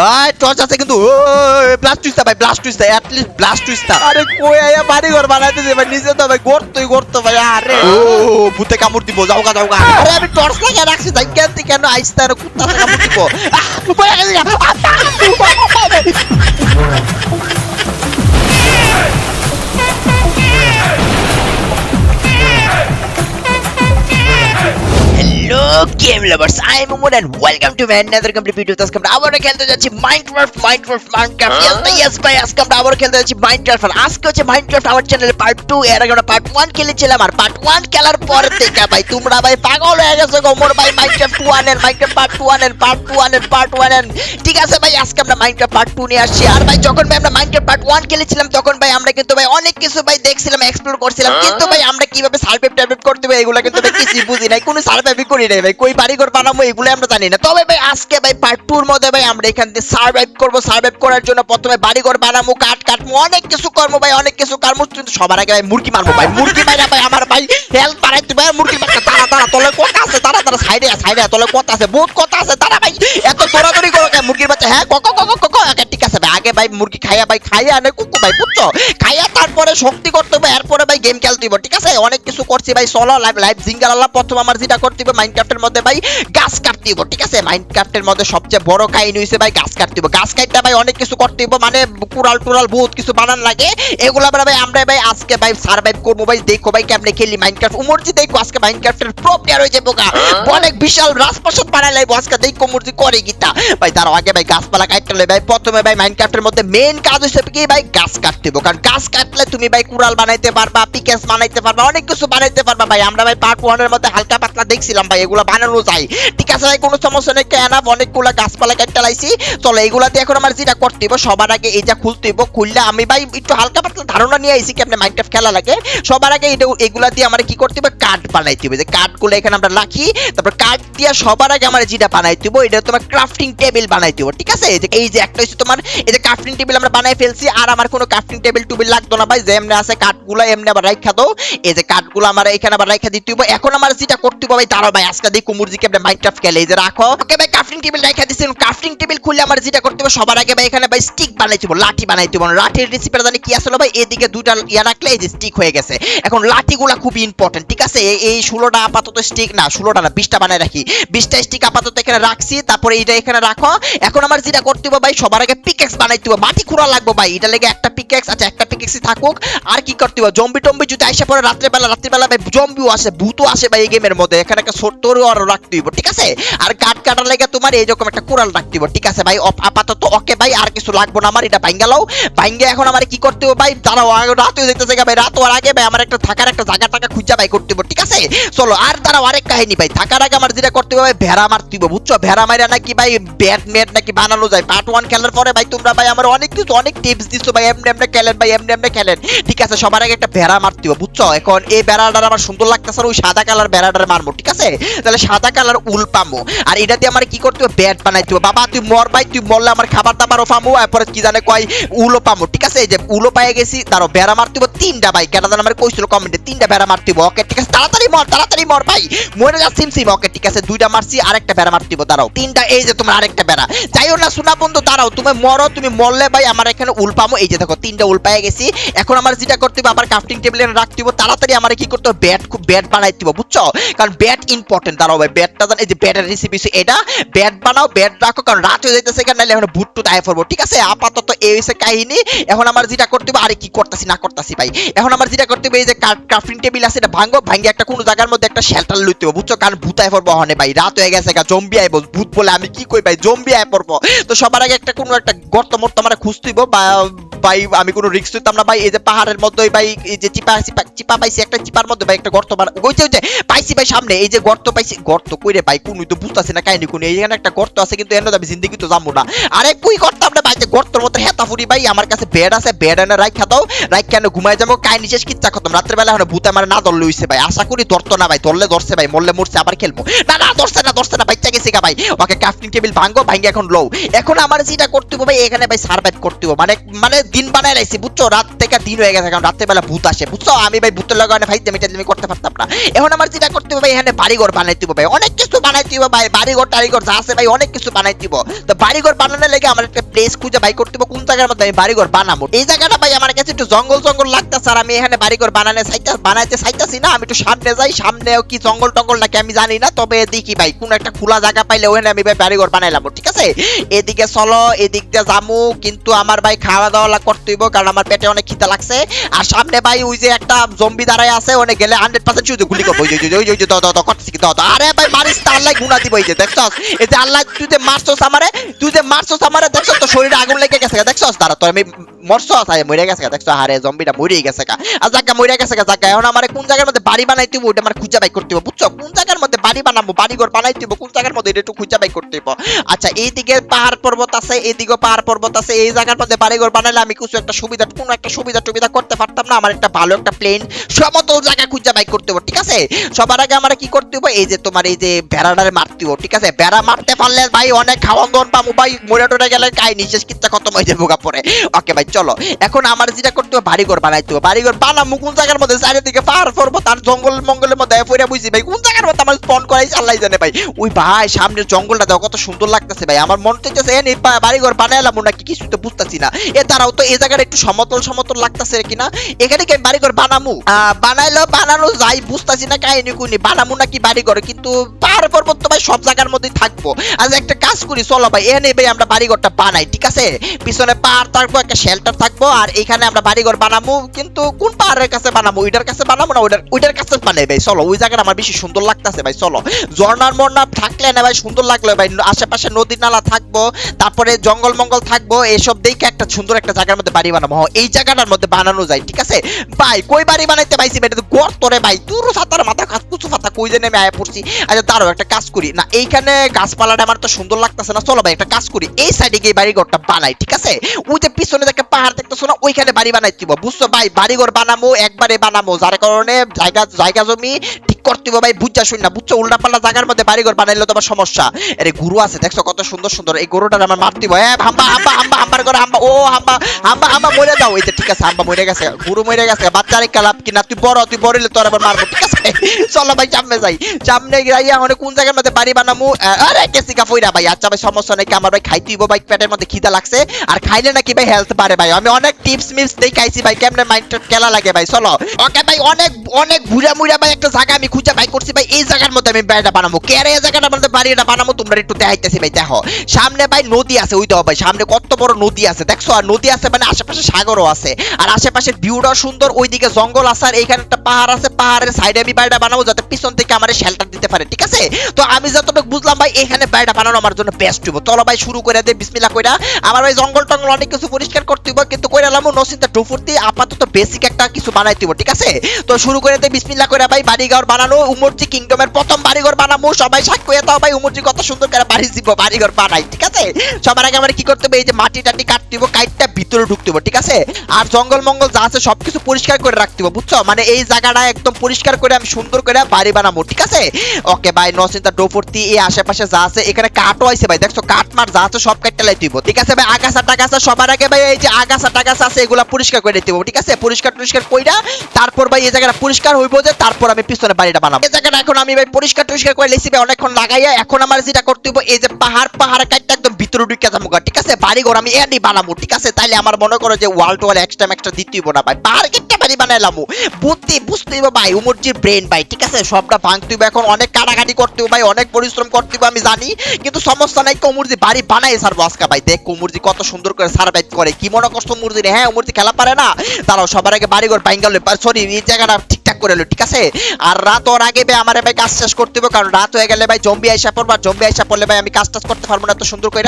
আয় টর্চ আছে কিন্তু। ব্লাস্ট টুইস্টা ভাই blast twister at least blast twister আরে কই আয়া বাড়ি ঘর বানাইতেছে ভাই নিচে তো ভাই গর্তই গর্ত ভাই আরে। ও ভূতে কামড় দিব যাও গা যাও গা। আরে আমি টর্চ লাগিয়ে রাখছি তাই কেন আইসতে আর কুত্তা কামড় দিব? Game lovers I am Momon and welcome to my another complete video আজকে আমরা আবার খেলতে যাচ্ছি Minecraft Minecraft Minecraft yes yes ভাই আজকে আমরা আবার খেলতে যাচ্ছি মাইনক্রাফট আজকে হচ্ছে মাইনক্রাফট আমার চ্যানেলে পার্ট 2 এর আগে আমরা পার্ট 1 খেলেছিলাম আর পার্ট 1 খেলার পর থেকে ভাই তোমরা ভাই পাগল হয়ে গেছো গো মোর ভাই মাইনক্রাফট 1 এর মাইনক্রাফট পার্ট 1 এর পার্ট 1 এর পার্ট 1 এর। ঠিক আছে ভাই আজকে আমরা মাইনক্রাফট পার্ট 2 নিয়ে আসছি। আর ভাই যখন ভাই আমরা মাইনক্রাফট পার্ট 1 খেলেছিলাম তখন ভাই আমরা কিন্তু ভাই অনেক কিছু ভাই দেখছিলাম এক্সপ্লোর করছিলাম। কিন্তু ভাই আমরা কীভাবে সার্ভাইভ টার্ভাইভ করতে হবে এগুলো কিন্তু ভাই কিছুই বুঝি নাই। কোনো সার্ভাইভই করি নাই ভাই কই বাড়ি ঘর বানাবো, এগুলো আমরা জানি না। তবে ভাই, আজকে ভাই পার্ট টুর মধ্যে ভাই, আমরা এখান থেকে সার্ভাইভ করব সার্ভাইভ করার জন্য প্রথমে বাড়ি ঘর বানাবো কাট কাটবো, অনেক কিছু করব ভাই, অনেক কিছু করব, কিন্তু সবার আগে ভাই মুরগি মারবো ভাই, মুরগি মাইরা ভাই, আমার ভাই হেল্প বাড়াইতে ভাই মুরগি মারতে তারা তারা তলে কথা আছে, তারা তারা সাইডে সাইডে তলে কথা আছে, বহুত কথা আছে, তারা ভাই এত দৌড়াদৌড়ি করো কেন? মুরগির বাচ্চা হ্যাঁ কক কক কক কক ঠিক আছে ভাই, আগে ভাই মুরগি খাইয়া ভাই, খাইয়া আনে কুকু ভাই, বুঝছ? খাইয়া তারপরে শক্তি করতে হবে, এরপরে ভাই গেম খেলতে হবে ঠিক আছে? অনেক কিছু করছি ভাই, চলো লাইভ লাইভ জিঙ্গাল আল্লাহ প্রথম আমার যেটা করতে হবে মাইনক্রাফটের মধ্যে ভাই গাছ কাটতে হবে ঠিক আছে? মাইনক্রাফটের মধ্যে সবচেয়ে বড় কাহিনী হইছে ভাই গাছ কাটতে হবে গাছ কাটতে ভাই অনেক কিছু করতে হবে মানে কুড়াল টুরাল বহুত কিছু বানান লাগে। এগুলো আমরা ভাই আমরা ভাই আজকে ভাই সার্ভাইভ করব ভাই। দেখো ভাই কেমনে খেলি মাইনক্রাফট উমরজি দেখো আজকে মাইনক্রাফটের প্রো প্লেয়ার হয়ে যাব গা। অনেক বিশাল রাজপ্রাসাদ বানাই লাইবো। আজকে দেখো উমরজি করে গীতা ভাই তার আগে ভাই গাছপালা কাটতে লই ভাই প্রথমে ভাই মাইনক্রাফটের মধ্যে মেইন কাজ হইছে কি ভাই গাছ কাটতে হবে কারণ গাছ কাটলে তুমি ভাই কুড়াল বানাইতে পারবা পিকেস বানাইতে পারবা অনেক কিছু বানাইতে পারবা ভাই। আমরা ভাই পার্ট ওয়ানের মধ্যে হালকা পাতলা দেখছিলাম ভাই এগুলো বানানো ঠিক আছে ভাই, কোনো সমস্যা নেই, কেন, অনেকগুলো গাছপালা কাটতে লাইছি। চলো এখন আমার যেটা করতে হইব। সবার আগে এইটা খুলতে হইব, খুললে আমি ভাই একটু হালকা পাতলা ধারণা নিয়ে আইছি খেলা লাগে। সবার আগে এটা এগুলা দিয়ে আমার কি করতে হবে কাঠ বানাইতে হবে যে কাঠগুলো এখানে আমরা রাখি। তারপর কাঠ দিয়ে সবার আগে আমার যেটা বানাইতে এটা তোমার ক্রাফটিং টেবিল বানাইতে ঠিক আছে? এই যে- একটা হচ্ছে তোমার এই যে ক্রাফটিং টেবিল আমরা বানাই ফেলছি। আর আমার কোনো ক্রাফটিং টেবিল টুবিল লাগতো না ভাই। যে এমনি আছে কাঠগুলো, এমনি আবার রাইখা দাও। এই যে কাঠগুলো আমার এখানে আবার রাইখা দিতে এখন আমার যেটা করতে হবে ভাই তারও ভাই, আজকে মুরজিকে আপনি মাইনক্রাফট খেলে? এই যে রাখো। ওকে ভাই ক্রাফটিং টেবিল রাইখা দিছি। ক্রাফটিং টেবিল খুললে আমার যেটা করতে হবে, সবার আগে ভাই এখানে ভাই স্টিক বানাইতে হবে, লাঠি বানাইতে হবে। লাঠির রেসিপিটা জানি কি আসলে ভাই? এদিকে দুইটা ইয়া রাখলে এই যে স্টিক হয়ে গেছে। এখন লাঠিগুলা খুব ইম্পর্টেন্ট ঠিক আছে? এই- ষোলোটা আপাতত স্টিক না, ষোলোটা না, বিশটা বানায় রাখি। বিশটা স্টিক আপাতত এখানে রাখছি, তারপরে এইটা এখানে রাখো। এখন আমার যেটা করতে হবে ভাই, সবার আগে পিকেক্স বানাইতে হবে। মাটি খুঁড়া লাগবে ভাই, এটা লেগে একটা পিকেক্স আচ্ছা একটা পিকেক্সই থাকুক। আর কি করতে হবে? জম্বি টম্বি যদি আইসা পরে রাত্রেবেলা, রাত্রিবেলা ভাই জম্বিও আসে, ভূতও আসে ভাই এই গেমের মধ্যে। এখানে একটা ছোট্টরও আরও হইব ঠিক আছে? আর কাটার লেগে তোমার এইরকম একটা হইব ঠিক আছে ভাই? আপাতত ওকে ভাই, আর কিছু লাগবে না আমার, এটা ভাঙ্গালাও ভাঙ্গে এখন আমার কি করতে হবে ভাই? দাঁড়াও রাত হয়ে ভাই, রাত হওয়ার আগে ভাই, আমার একটা থাকার একটা জায়গা টাকা খুঁজা ভাই করতে হবে, ঠিক আছে? চলো, আর দাঁড়াও, আরেক কাহিনী ভাই, থাকার আগে আমার যেটা করতে হবে ভেড়া মারতে বুঝছ? ভেড়া নাকি ভাই ব্যাট ম্যাট নাকি বানানো যায়। পার্ট ওয়ান খেলার পরে ভাই, তোমরা ভাই আমার অনেক কিছু, অনেক টিপস ভাই, এমনি এমনি খেলেন ভাই, এমনি এমনি খেলেন। ঠিক আছে, সবার আগে একটা ভেড়া মারতে বুঝছ? এখন এই ভেড়াটার আমার সুন্দর লাগতেছে, আর ওই সাদা কালার ভেড়াটার মারবো, ঠিক আছে? তাহলে সাদা কালার উল পামো। আর এটা দিয়ে আমার কি করতে হবে? ব্যাট বানাইতে হবে। বাবা, তুই মর ভাই, তুই মরলে আমার খাবার দাবারও পামো, এরপরে কি জানে কয় উলো পামো। ঠিক আছে? এই যে উলো পাইয়ে গেছি তারও ভেড়া মারতে হবে তিনটা ভাই। কেন জানো আমার কইছিল কমেন্টে তিনটা ভেড়া মারতে হবে। ওকে ঠিক আছে, তাড়াতাড়ি মর তাড়াতাড়ি মর ভাই। মরে যা, সিম সিম। ওকে ঠিক আছে, দুইটা মারছি, আরেকটা বেড়া মারতে হবে। দাঁড়াও, তিনটা, এই যে তোমার আরেকটা ভেড়া যাইও না, শোনা বন্ধু, দাঁড়াও, তুমি মরো, তুমি মরলে ভাই আমার এখানে উল পামো। এই যে দেখো, তিনটা উল পাইয়ে গেছি। এখন আমার যেটা করতে হবে, আবার ক্রাফটিং টেবিলে রাখতে হবে। তাড়াতাড়ি আমার কি করতে হবে? ব্যাট খুব, ব্যাট বানাইতে হবে, বুঝছ? কারণ ব্যাট ইম্পর্টেন্ট দাঁড়াও। ভাই ব্যাটটা জান, এই যে ব্যাটের রেসিপি এটা। ব্যাট বানাও ব্যাট রাখো, কারণ রাত হয়ে যাইতেছে এখানে, নাহলে এখন বুট টুট আয় পড়ব ঠিক আছে? আপাতত এই হইছে কাহিনী। এখন আমার যেটা করতে হবে, আরে কি করতেছি, না করতেছি ভাই? এখন আমার যেটা করতে হবে, এই যে ক্রাফটিং টেবিল আছে, এটা ভাঙো ভাঙ্গে একটা কোনো জায়গার মধ্যে একটা শেল্টার লইতে হবে, বুঝছ? কারণ ভূত আয় হনে ভাই, রাত হয়ে গেছে জম্বি আইবো ভূত বলে আমি কি কই ভাই জম্বি আয় পড়ব। তো সবার আগে একটা কোনো একটা গর্ত মর্ত আমার খুঁজতেইব বা, ভাই, আমি কোনো রিস্ক নিতাম না ভাই, এই যে পাহাড়ের মধ্যে ভাই, এই যে চিপা চিপা চিপা পাইছি, একটা চিপার মধ্যে ভাই, একটা গর্ত ওই যে, পাইছি ভাই সামনে, এই যে গর্ত পাইছি গর্ত কইরে ভাই কোনই তো বুঝতাছি না কাহিনী কোন? এইখানে একটা গর্ত আছে, কিন্তু এনে যাবে জিন্দগি তো যাব না। আরে, কুই করতাম ভাই গর্তর মতো হেতা ফুরি ভাই, আমার কাছে বেড আছে বেড এনে রাইখা দাও, রাইখা এনে ঘুমাই যাব কাই নিশেষ কিচ্ছা খতম। রাত্রে বেলা এখন ভূতে আমার না ধরলে হইছে ভাই, আশা করি ধরতো না ভাই, ধরলে ধরছে ভাই, মরলে মরছে, আবার খেলব। না না, ধরছে না ধরছে না, বাচ্চা গেছে গা ভাই। ওকে ক্রাফটিং টেবিল ভাঙ্গো ভাঙ্গে এখন লও। এখন আমার যেটা করতে হবে ভাই এখানে ভাই সার্ভাইভ করতে হবে। মানে মানে দিন বানায় রাখছি বুঝছ? রাত থেকে দিন হয়ে গেছে, কারণ বেলা ভূত আসে, বুঝছ? আমি ভাই ভূতের লাগানো ভাই আমি আমি করতে পারতাম না। এখন আমার যেটা করতে হবে, ভাই, এখানে বাড়িঘর বানাইতে হবে ভাই। অনেক কিছু বানাইতে হবে ভাই, বাড়িঘর, টাড়িঘর যা আছে ভাই, অনেক কিছু বানাইতে হবে। তো বাড়িঘর বানানোর লাগে আমার একটা প্লেস খুঁজে ভাই করতে কোন জায়গার মধ্যে আমি বাড়িঘর বানাবো? এই জায়গাটা ভাই আমার কাছে একটু জঙ্গল জঙ্গল লাগতেছে আর আমি এখানে বাড়িঘর বানানো চাইতে বানাইতে চাইতেছি না, আমি একটু সামনে যাই, সামনেও কি জঙ্গল টঙ্গল নাকি আমি জানি না, তবে দেখি ভাই, কোন একটা খোলা জায়গা পাইলে ওখানে আমি ভাই বাড়িঘর বানাইলাম ঠিক আছে? এদিকে চলো, এদিক দিয়ে যামু, কিন্তু আমার ভাই খাওয়া দাওয়া করতে হইব, কারণ আমার পেটে অনেক খিদা লাগছে। আর সামনে ভাই ওই যে একটা জম্বি দাঁড়ায় আছে, ওনে গেলে হান্ড্রেড পার্সেন্ট শুধু গুলি করব। ওই যে- দাও দাও করতেছি দাও দাও। আরে ভাই, মারিস তো, আল্লাহ গুণা দিব, এই যে, দেখছস? এই যে আল্লাহ, তুই যে মারছস আমারে, তুই যে মারছস আমারে, দেখছস তো শরীরে আগুন লেগে গেছে দেখছস? দাঁড়া তো আমি মরছস আয় মরে গেছে গা, দেখছস? আরে জম্বিটা মরেই গেছে আর জায়গা মরে গেছে জায়গা এখন আমারে কোন জায়গার মধ্যে বাড়ি বানাইতে ওটা আমার খুঁজা বাই করতে বুঝছ? কোন জায়গার মধ্যে বাড়ি বানাবো বাড়ি ঘর বানাইতে হইব কোন জায়গার মধ্যে এটা একটু খুঁজা বাই করতে আচ্ছা এইদিকে পাহাড় পর্বত আছে এইদিকে পাহাড় পর্বত আছে এই জায়গার মধ্যে বাড়ি ঘর বানাইলে আমি কিছু একটা সুবিধা কোনো একটা সুবিধা টুবিধা করতে পারতাম না আমার একটা ভালো একটা প্লেন সমতল জায়গা খুঁজা বাই করতে হইব ঠিক আছে? সবার আগে আমরা কি করতে হইব এই যে তোমার এই যে বেড়াটারে মারতে ঠিক আছে? বেড়া মারতে পারলে ভাই অনেক খাওয়ান দাওয়ান পাবো ভাই মরে টরে গেলে কাই নিশেষ কিচ্ছা খতম হয়ে যাব পরে। ওকে ভাই, চলো। এখন আমার যেটা করতে হবে, বাড়িঘর বানাইতে হবে বাড়িঘর বানাবো কোন জায়গার মধ্যে? চারিদিকে পাহাড় পর্বত আর জঙ্গল মঙ্গলের মধ্যে পড়ে বুঝি ভাই। কোন জায়গার মধ্যে আমার স্পন করাইছে আল্লাহ জানে ভাই। ওই ভাই, সামনের জঙ্গলটা দেখো, কত সুন্দর লাগতেছে ভাই। আমার মন চাইতেছে এনে বাড়িঘর বানাইলাম নাকি কিছু তো বুঝতেছি না। এ তারাও তো এই জায়গাটা একটু সমতল সমতল লাগতেছে কিনা? এখানে কি বাড়িঘর বানামু? বানাইলো বানানো যাই বুঝতেছি না, কাহিনী কুনি বানামু নাকি বাড়িঘর? কিন্তু পাহাড় পর্বত তো ভাই সব জায়গার মধ্যেই থাকব। আজ একটা কাজ করি, চলো ভাই। এনে ভাই, আমরা বাড়িঘরটা বানাই ঠিক আছে, পিছনে পাহাড় থাকব, একটা শেল্টার থাকব, আর এখানে আমরা বাড়িঘর বানাবো কিন্তু কোন পাহাড়ের কাছে বানাবো ওইটার কাছে বানাবো না ওইটার ওইটার কাছে বানাই ভাই, চলো, ওই জায়গাটা আমার বেশি সুন্দর লাগতেছে ভাই, চলো। ঝর্ণার মর্ণা থাকলে না ভাই সুন্দর লাগল ভাই, আশেপাশে নদী নালা থাকব, তারপরে জঙ্গল মঙ্গল থাকব, এসব দেখে একটা সুন্দর একটা জায়গার মধ্যে বাড়ি বানাবো এই জায়গাটার মধ্যে বানানো যায়, ঠিক আছে? ভাই, কই বাড়ি বানাইতে পাইছি ভাই? এটা তো গর্ত রে ভাই তুরু সাতার, মাথা কাজ কুচু ফাতা, কই জেনে আমি আয়া পড়ছি। আচ্ছা তারও একটা কাজ করি। না, এইখানে গাছপালাটা আমার তো সুন্দর লাগতেছে না, চলো ভাই, একটা কাজ করি। এই সাইডে গিয়ে বাড়ি ঘরটা বানাই, ঠিক আছে? ওই যে পিছনে দেখে পাহাড় দেখতেছো না, ওইখানে বাড়ি বানাই দিব। বুঝছ ভাই? বাড়ি ঘর বানাবো একবারে বানামো, যার কারণে জায়গা জায়গা জমি ঠিক করতে ভাই বুঝছা শুন না, বুঝছ? উল্টা পাল্লা জায়গার মধ্যে বাড়ি ঘর বানাইলে তো আবার সমস্যা। আরে গরু আছে, দেখছ কত সুন্দর সুন্দর, এই গরুটার আমার মারতে হ্যাঁ হাম্বা হাম্বা হাম্বা, হাম্বার করে হাম্বা, ও হাম্বা হাম্বা হাম্বা, মরে যাও। এই ঠিক আছে, হাম্বা মরে গেছে, গরু মরে গেছে বাচ্চা রেখা লাভ কিনা? তুই বড় তুই বড় তোর আবার মারবো, ঠিক আছে? চলো ভাই, সামনে যাই। সামনে গিয়ে এখন কোন জায়গার মধ্যে বাড়ি বানামু? আরে, কেসি কা ফইরা ভাই আচ্ছা ভাই, সমস্যা নাই, কি আমার ভাই খাইতে হইব ভাই, পেটের মধ্যে খিদা লাগছে। আর খাইলে নাকি ভাই হেলথ বাড়ে ভাই। আমি অনেক টিপস মিপস দেই খাইছি ভাই, কেমনে মাইন্ড খেলা লাগে ভাই, চলো। ওকে ভাই, অনেক অনেক ঘুরা মুড়া ভাই, একটা জায়গা আমি খুঁজে ভাই করছি, ভাই, এই জায়গার মধ্যে আমি বাড়িটা বানাবো। কে রে এই জায়গাটার মধ্যে বাড়িটা বানাবো, তোমরা একটু দেখাইতেছি ভাই, দেখো। সামনে, ভাই, নদী আছে, ওই দেখো, ভাই, সামনে কত বড় নদী আছে, দেখছ? আর নদী আছে মানে আশেপাশে সাগরও আছে, আর আশেপাশের ভিউটাও সুন্দর, ওইদিকে জঙ্গল আছে, আর এইখানে একটা পাহাড় আছে, পাহাড়ের সাইডে আমি বাড়িটা বানাবো, যাতে পিছন থেকে আমার শেল্টার দিতে পারে, ঠিক আছে? তো আমি যতটুকু বুঝলাম, ভাই, এখানে বাড়িটা বানানো আমার জন্য বেস্ট হইব। চলো, ভাই, শুরু করে দে, বিসমিল্লাহ কইরা। আমার ভাই জঙ্গল টঙ্গল অনেক কিছু পরিষ্কার করতে হইব, কিন্তু কইরা লামু নসিনটা ডুফুরতি আপাতত বেসিক একটা কিছু বানাইতে হইব, ঠিক আছে? তো শুরু করে দে, বিসমিল্লাহ কইরা, ভাই বাড়ি বাড়িঘর বানানো, উমরজি কিংডমের প্রথম বাড়িঘর বানাবো। সবাই সাক্ষ্য দাও ভাই উমরজি কত সুন্দর করে বাড়ি দিব, বাড়িঘর বানাই, ঠিক আছে? সবার আগে আমরা কি করতে হবে, এই যে মাটি টাটি কাটতে হইব কাইটটা ভিতরে ঢুকতে হইব ঠিক আছে? আর জঙ্গল মঙ্গল যা আছে সবকিছু পরিষ্কার করে রাখতে হইব বুঝছ? মানে এই জায়গাটা একদম পরিষ্কার করে আমি সুন্দর করে বাড়ি বানাবো, ঠিক আছে? ওকে ভাই নসিনটা ডোফর্তি, এই আশেপাশে যা আছে, এখানে কাঠও আছে ভাই, দেখছ? কাঠ মাঠ যা আছে সব কাটতে লাই দিব, ঠিক আছে ভাই? আগাছা টাগাছা, সবার আগে ভাই এই যে আগাছা টাগাছা আছে, এগুলা পরিষ্কার করে দিব ঠিক আছে? পরিষ্কার টরিষ্কার কইরা, তারপর ভাই এই জায়গাটা পরিষ্কার হইব যে, তারপর আমি পিছনে বাড়িটা বানাবো। এই জায়গাটা এখন আমি ভাই পরিষ্কার টরিষ্কার করে লেছি ভাই, অনেকক্ষণ লাগাইয়া এখন আমার যেটা করতে হইব, এই যে পাহাড় পাহাড় একদম ভিতরে ঢুকে যাব ঠিক আছে? বাড়ি ঘর আমি বানাবো, ঠিক আছে? তাইলে আমার মনে করো যে ওয়াল টোয়াল এক্সট্রা এক্সট্রা হইব না ভাই। পাহাড় বাড়ি বুঝতে ভাই, উমরজির ব্রেন ভাই, ঠিক আছে? সবটা ভাঙতে এখন, অনেক কাটাকাটি করতে হইব ভাই, অনেক পরিশ্রম করতে হইব আমি জানি, কিন্তু সমস্যা নাই কুমুরজি বাড়ি বানাই সারবো আজকে ভাই। দেখ কুমুরজি কত সুন্দর করে সার্ভাইভ করে, কি মনে করছ মুরজি হ্যাঁ মুরজি খেলা পারে না? তারাও সবার আগে বাড়িঘর বাইঙ্গাল সরি এই জায়গাটা ঠিকঠাক করে এলো ঠিক আছে? আর রাত ওর আগে ভাই, আমার ভাই কাজ শেষ করতে হবে, কারণ রাত হয়ে গেলে ভাই জম্বি আইসা পড়ব, আর জম্বি আইসা পড়লে ভাই আমি কাজ টাজ করতে পারব না এত সুন্দর করে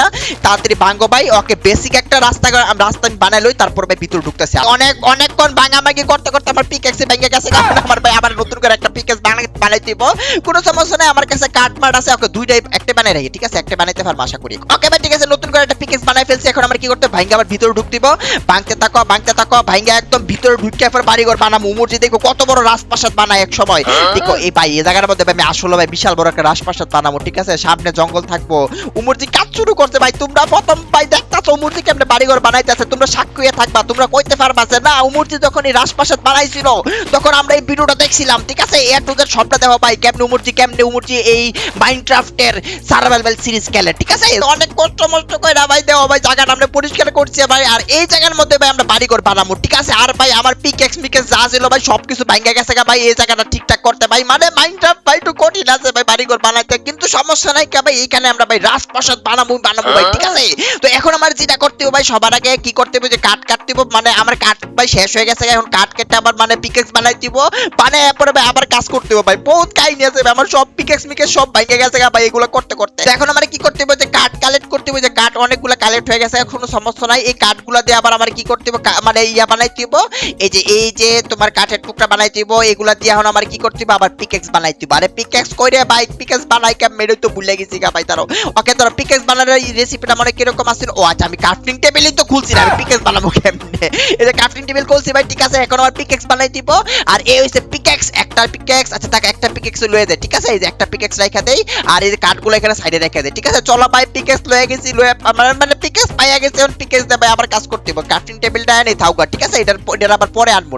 তাড়াতাড়ি ভাঙ্গো ভাই, ওকে বেসিক একটা রাস্তা রাস্তা আমি বানাই লই, তারপর ভাই ভিতরে ঢুকতেছি। অনেক, অনেকক্ষণ ভাঙামাগি করতে করতে আমার পিকেক্সে ভেঙে গেছে, কারণ আমার ভাই আবার নতুন করে একটা পিকেক্স বানাই বানাই দিব। কোনো সমস্যা নেই, আমার কাছে কাঠ মাঠ আছে, ওকে দুইটাই একটা বানাই রাখি, ঠিক আছে? একটা বানাইতে পারব আশা করি। ওকে ভাই, ঠিক আছে, নতুন করে একটা পিকেক্স বানাই ফেলছি, এখন আমার কি করতে? ভাঙ্গা আবার ভিতরে ঢুক দিব, ভাঙতে থাকো ভাঙতে থাকো ভাঙ্গা একদম ভিতরে ঢুকে পর বাড়িঘর বানাবো উমরজি দেখো কত বড় রাজপ্রাসাদ বানায় এক সময়। দেখো এই ভাই এই জায়গার মধ্যে আমি আসলে ভাই বিশাল বড় একটা রাজপ্রাসাদ বানাবো ঠিক আছে? সামনে জঙ্গল থাকব। উমরজি কাজ শুরু করতে ভাই তোমরা প্রথম ভাই দেখতাছো উমরজি কেমনে বাড়িঘর বানাইতেছে তোমরা সাক্ষী থাকবা তোমরা কইতে পারবা যে না উমরজি যখন এই রাজপ্রাসাদ বানাইছিল তখন আমরা এই ভিডিওটা দেখছিলাম ঠিক আছে? এ টু জেড সবটা দেখো ভাই কেমনে উমরজি কেমনে উমরজি এই মাইনক্রাফটের সার্ভাইভাল সিরিজ খেলে ঠিক আছে? অনেক কষ্ট মষ্ট করে ভাই দেওয়া ভাই জায়গাটা আমরা পরিষ্কার করছি ভাই আর এই জায়গার মধ্যে ভাই আমরা বাড়িঘর বানাবো ঠিক আছে? আর ভাই আমার পিকেক্স মিকেক্স যা ছিল ভাই সবকিছু ভাঙ্গা গেছে গা ভাই এই জায়গাটা ঠিকঠাক করতে ভাই মানে মাইনক্রাফট ভাই, একটু কঠিন আছে ভাই বাড়িঘর বানাইতে, কিন্তু সমস্যা নাই কা ভাই, এইখানে আমরা ভাই রাজপ্রাসাদ বানাবো বানাবো ভাই, ঠিক আছে? তো এখন আমার যেটা করতে হবে ভাই, সবার আগে কি করতে হবে যে কাঠ কাটতে হবে মানে আমার কাঠ ভাই শেষ হয়ে গেছে, এখন কাঠ কেটে আবার মানে পিকেক্স বানাই দিব বানায় পরে ভাই আবার কাজ করতে হবে ভাই, বহুত কাহিনী আছে ভাই, আমার সব পিকেক্স মিকেক্স সব ভাঙ্গে গেছে ভাই, এগুলো করতে করতে। এখন আমার কি করতে হবে যে কাঠ কালেক্ট করতে হবে, যে কাঠ অনেকগুলো কালেক্ট হয়ে গেছে কোনো সমস্যা নাই, এই কাঠগুলো দিয়ে আবার আমার কি করতে হবে মানে ইয়া বানাইতে হবে, এই যে এই যে তোমার কাঠের টুকরা বানাইতে হবে, এগুলা দিয়ে এখন আমার কি করতে হবে আবার পিকেক্স বানাইতে হবে আরে পিকেক্স কইরে ভাই? পিকেক্স বানাই কে মেরে তো ভুলে গেছি গা ভাই তারও। ওকে ধরো পিকেক্স বানানোর রেসিপিটা মানে কীরকম আছে ও আচ্ছা আমি ক্রাফটিং টেবিলই তো খুলছি আমি পিকেক্স বানাবো কেমনে? এই যে ক্রাফটিং টেবিল খুলছি ভাই, ঠিক আছে, এখন আমার পিকেক্স বানাই দিব। আর এই হইছে পিকেক্স একটা পিকেক্স আচ্ছা তাকে একটা পিকেক্স লয়ে দেয় ঠিক আছে? এই যে একটা পিকেক্স রাখা দেই, আর এই যে কাঠগুলো এখানে সাইডে রেখে দেয় ঠিক আছে? চলো ভাই পিকেক্স লয়ে গেছি, লয়ে মানে পিকেক্স পাইয়া গেছে, এখন পিকেক্স দিয়ে ভাই, আবার কাজ করতে হবে ক্রাফটিং টেবিলটা এনে থাউকা ঠিক আছে? এটার এটার আবার পরে আনব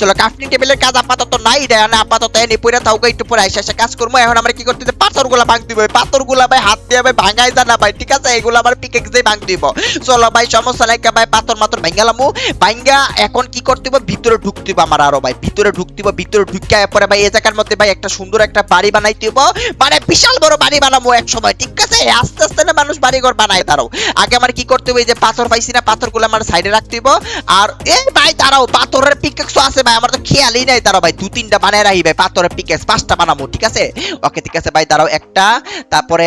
চলো ক্রাফটিং টেবিলের কাজ আপাতত নাই এনে আপাতত এনে পরে থাউকা একটু পরে আইসা আইসা কাজ করব এখন আমরা কি করতে হবে? পাথরগুলা ভাঙ দিব পাথরগুলা ভাই হাত দিয়ে ভাই ভাঙাই জানা ভাই, ঠিক আছে? এগুলো আবার পিকেক্স দিয়ে ভাঙ দিব। চলো ভাই, সমস্যা নাই ভাই, পাথর মাথর ভাঙালামু ভাঙ্গা এখন কি করতে হবে ভিতরে ঢুকতে আমার আরও ভাই, ভিতরে ঢুকতে ভিতরে ঢুকে পরে ভাই এই জায়গার মধ্যে ভাই একটা সুন্দর একটা বাড়ি বানাইতে মানে বিশাল বড় বাড়ি বানাবো এক সময়, ঠিক আছে? আস্তে আস্তে না মানুষ বাড়ি ঘর বানায় তারাও আগে আমার কি করতে হবে যে পাথর পাইছি না পাথর পাথরগুলো আমার সাইডে রাখতে হবে আর এ ভাই তারাও পাথরের পিকেক্স আছে ভাই, আমার তো খেয়ালই নাই তারাও ভাই দু তিনটা বানায় রাখি ভাই, পাথরের পিকেক্স পাঁচটা বানাবো, ঠিক আছে? ওকে ঠিক আছে, ভাই, দাঁড়াও, একটা, তারপরে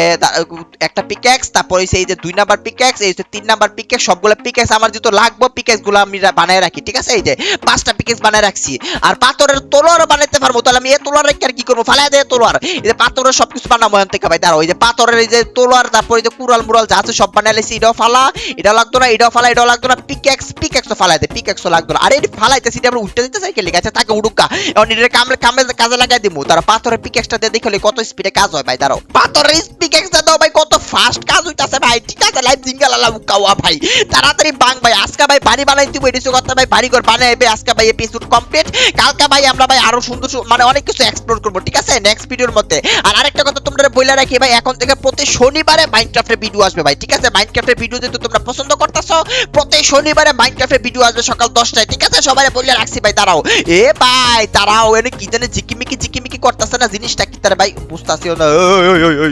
একটা পিকেক্স তারপরে এই যে দুই নাম্বার পিকেক্স এই যে তিন নাম্বার পিকেক্স সবগুলো পিকেক্স আমার যেহেতু লাগবে পিকেক্সগুলো আমি বানায় রাখি, ঠিক আছে? এই যে পাঁচটা পিকেক্স বানায় রাখছি। আর পাথরের তলোয়ার বানাইতে পারব, তাহলে আমি এই তলোয়ার রেখে আর কি করব? ফালাই দেয় তলোয়ার এই যে পাথরের সবকিছু বানাবো এখান থেকে, ভাই, দাঁড়াও, এই যে পাথরের এই যে তলোয়ার তারপরে এই যে কুড়াল মুরাল যা আছে সব বানাই লাইছি এটাও ফালা এটা লাগতো না, এটাও ফালা, এটাও লাগতো না পিকেক্স পিকেক্সও ফালাই দে পিকেক্সও লাগতো না। আর এই ফালাইতেছি, এটা আমরা উল্টে দিতে চাই খেলে গেছে তাকে উড়ুকা এখন এটা কামলে কামে কাজে লাগাই দিমু। তারা পাথরের পিকেক্সটা দিয়ে দেখলে কত স্পিডে কাজ হয় ভাই, দাঁড়াও। পাথরের পিকেক্সটা দাও ভাই, কত ফাস্ট কাজ হইতাছে ভাই। ঠিক আছে লাইভ জিঙ্গাল আলা উকাওয়া ভাই। তাড়াতাড়ি বাং ভাই, আজকে ভাই বাড়ি বানাই দিব, এডিসি কথা ভাই বাড়ি ঘর বানাইবে আজকে ভাই এপিসোড কমপ্লিট কালকে ভাই আমরা ভাই আরও সুন্দর মানে অনেক কিছু এক্সপ্লোর করব, ঠিক আছে? নেক্সট ভিডিওর মধ্যে। আর আরেকটা কথা তোমরা বলে রাখি ভাই, এখন থেকে প্রতি শনিবারে মাইনক্রাফটের ভিডিও আসবে ভাই, ঠিক আছে? মাইনক্রাফটের ভিডিও যেহেতু তোমরা পছন্দ করতেছো, প্রতি শনিবারে মাইনক্রাফটের ভিডিও আসবে সকাল দশটায়, ঠিক আছে? সবাই বলে রাখছি ভাই তারাও এ ভাই তারাও এনে কি জানে জিকিমিকি জিকিমিকি করতেছে না জিনিসটা, কি তারা ভাই, বুঝতাছিও না।